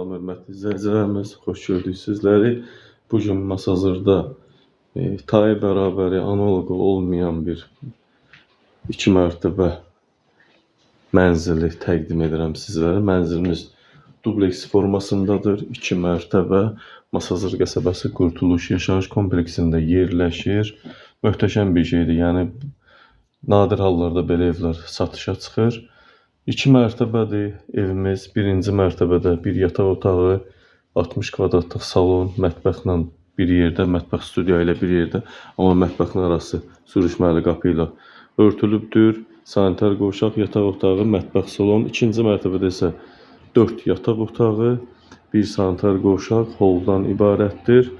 Salam hörmətli izləyicilərimiz, xoş gördük sizləri. Bu gün Masazırda e, tay bərabəri analoqu olmayan bir iki mərtəbə mənzili təqdim edirəm sizlərə. Mənzilimiz dubleks formasındadır. 2 mərtəbə Masazır qəsəbəsi Qurtuluş yaşayış kompleksində yerləşir. Möhtəşəm bir şeydir. Yəni nadir hallarda belə evlər satışa çıxır. 2 mərtəbədir evimiz. Birinci mərtəbədə bir yataq otağı, 60 kvadratlıq salon, mətbəxlə bir yerdə, mətbəx studiya ilə bir yerdə, amma mətbəxin arası sürüşməli qapı ilə örtülübdür. Sanitar qovşaq, yataq otağı, mətbəx salon. İkinci mərtəbədə isə 4 yataq otağı, bir sanitar qovşaq, holdan ibarətdir.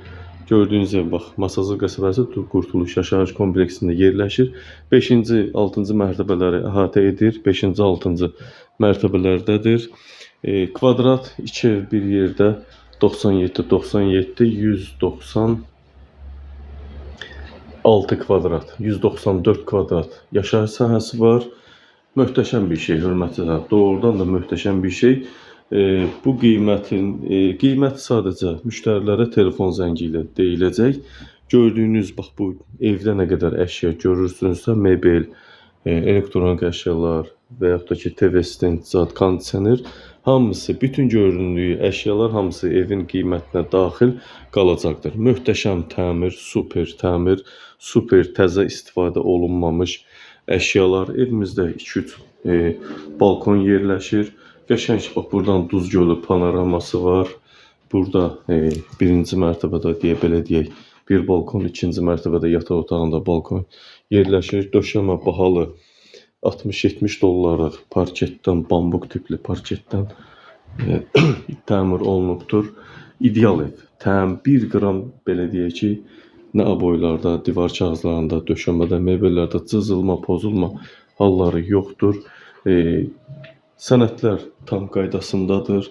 Gördüyünüz ev bax, Masazır qəsəbəsi Qurtuluş yaşayış kompleksində yerləşir. 5-ci, 6-cı mərtəbələri əhatə edir. 5-ci, 6-cı mərtəbələrdədir. E, kvadrat 2 ev bir yerdə 97 97 190 6 kvadrat, 194 kvadrat yaşayış sahəsi var. Möhtəşəm bir şey, hörmətlilər. Doğrudan da möhtəşəm bir şey. E, bu qiymətin e, qiymət sadəcə müştərilərə telefon zəngi ilə deyiləcək. Gördüyünüz bax bu evdə nə qədər əşya görürsünüzsə, mebel, e, elektronik əşyalar və yaxud da ki, TV stand, zat, kondisioner hamısı, bütün görünümlü əşyalar hamısı evin qiymətinə daxil qalacaqdır. Möhtəşəm təmir, super təmir, super təzə istifadə olunmamış əşyalar. Evimizdə 2-3 e, balkon yerləşir. Qəşəng bax buradan Duz gölü panoraması var. Burada e, birinci mərtəbədə deyə belə deyək, bir balkon, ikinci mərtəbədə yataq otağında balkon yerləşir. Döşəmə bahalı 60-70 dollarlıq parketdən, bambuk tipli parketdən e, təmir olunubdur. İdeal ev. Təm 1 qram belə deyək ki, nə aboylarda, divar kağızlarında, döşəmədə, mebellərdə cızılma, pozulma halları yoxdur. E, Sənədlər tam qaydasındadır.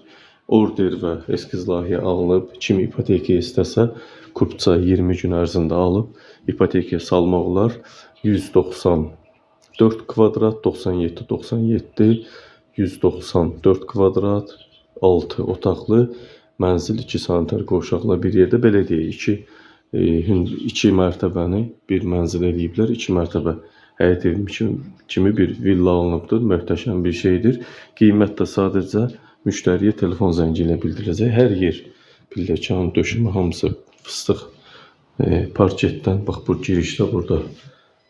Order və eskiz layihə alınıb. Kim ipoteka istəsə, kupça 20 gün ərzində alıb ipotekaya salmaq olar. 194 kvadrat, 97 97 194 kvadrat, 6 otaqlı mənzil 2 sanitar qovşaqla bir yerdə belə deyək 2 e, 2 mərtəbəni bir mənzil eləyiblər. 2 mərtəbə həyət evi kimi, bir villa alınıbdır. Möhtəşəm bir şeydir. Qiymət də sadəcə müştəriyə telefon zəngi ilə bildiriləcək. Hər yer pilləkan, döşəmə hamısı fıstıq e, parketdən. Bax bu girişdə burada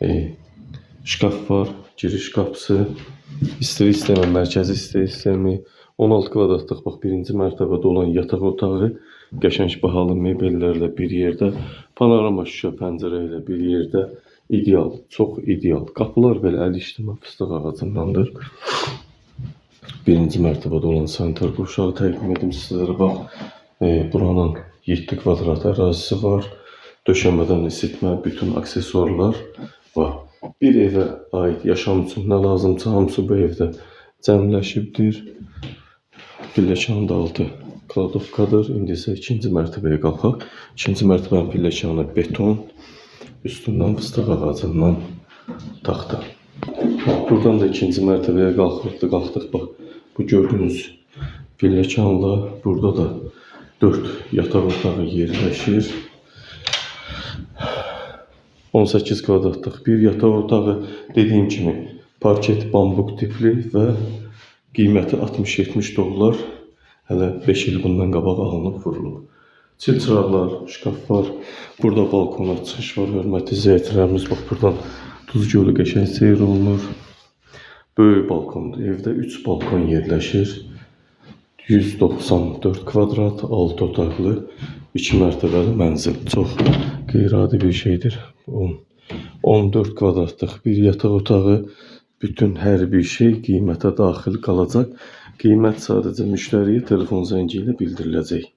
e, şkaf var. Giriş qapısı, istiri sistemi, mərkəzi istiri sistemi, 16 kvadratlıq bax birinci mərtəbədə olan yataq otağı, qəşəng bahalı mebellərlə bir yerdə, panorama şüşə pəncərə ilə bir yerdə ideal, çox ideal. Qapılar belə əl işləmə fıstıq ağacındandır. Birinci mərtəbədə olan sanitar qurşağı təqdim edim sizlərə. Bax, e, buranın 7 kvadrat ərazisi var. Döşəmədən isitmə, bütün aksesuarlar var. Bir evə aid yaşam üçün nə lazımsa hamısı bu evdə cəmləşibdir. Pilləkanın da altı kladovkadır. İndi isə ikinci mərtəbəyə qalxaq. İkinci mərtəbənin pilləkanı beton. Üstündən fıstıq ağacından taxta. Buradan da ikinci mərtəbəyə qalxırdı, qalxdıq. Bax, bu gördüyünüz pilləkanla burada da 4 yataq otağı yerləşir. 18 kvadratlıq bir yataq otağı, dediyim kimi parket bambuk tipli və qiyməti 60-70 dollar. Hələ 5 il bundan qabaq alınıb vurulub. Çilçıraqlar, şkaf var. Burada balkona çıxış var. Hörmətli izləyicilərimiz, bax buradan Duz gölü qəşəng seyr olunur. Böyük balkondur. Evdə 3 balkon yerləşir. 194 kvadrat, 6 otaqlı, 2 mərtəbəli mənzil. Çox qeyri-adi bir şeydir. 10 14 kvadratlıq bir yataq otağı, bütün hər bir şey qiymətə daxil qalacaq. Qiymət sadəcə müştəriyə telefon zəngi ilə bildiriləcək.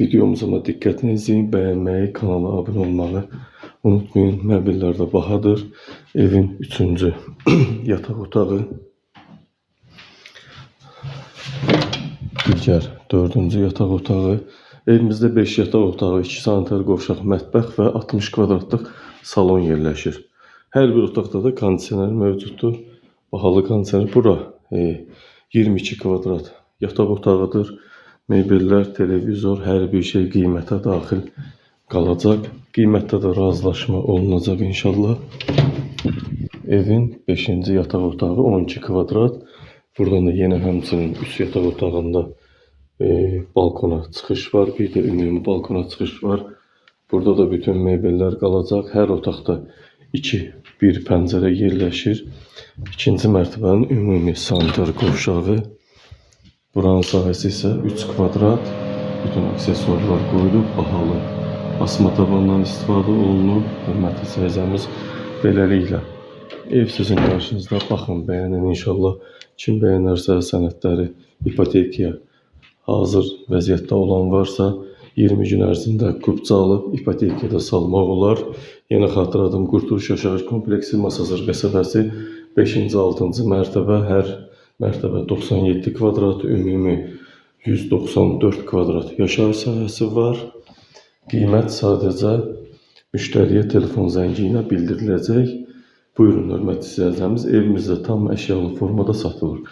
Videomuza izləyin, bəyənməyi, kanala abunə olmağı unutmayın. Məbəllər də bahadır. Evin üçüncü yataq otağı. Digər dördüncü yataq otağı. Evimizdə 5 yataq otağı, 2 sanitar qovşaq, mətbəx və 60 kvadratlıq salon yerləşir. Hər bir otaqda da kondisioner mövcuddur. Bahalı kondisioner bura e, 22 kvadrat yataq otağıdır. Mebellər, televizor, hər bir şey qiymətə daxil qalacaq. Qiymətdə də razılaşma olunacaq inşallah. Evin 5-ci yataq otağı 12 kvadrat. Buradan da yenə həmçinin üst yataq otağında e, balkona çıxış var. Bir də ümumi balkona çıxış var. Burada da bütün mebellər qalacaq. Hər otaqda 2 bir pəncərə yerləşir. İkinci mərtəbənin ümumi sanitar qovşağı. Buranın sahəsi isə 3 kvadrat. Bütün aksesuarlar qoyulub, bahalı asma tavandan istifadə olunub. Hörmətli seyircimiz beləliklə ev sizin qarşınızda. Baxın, bəyənin inşallah. Kim bəyənərsə sənədləri ipotekaya hazır vəziyyətdə olan varsa 20 gün ərzində qupça alıb ipotekaya da salmaq olar. Yenə xatırladım, Qurtuluş Yaşayış Kompleksi Masazır qəsəbəsi 5-ci 6-cı mərtəbə, hər mərtəbə 97 kvadrat, ümumi 194 kvadrat yaşayış sahəsi var. Qiymət sadəcə müştəriyə telefon zəngi ilə bildiriləcək. Buyurun hörmətli izləyicilərimiz, evimizdə tam əşyalı formada satılır.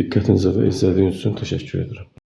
Diqqətinizə və izlədiyiniz üçün təşəkkür edirəm.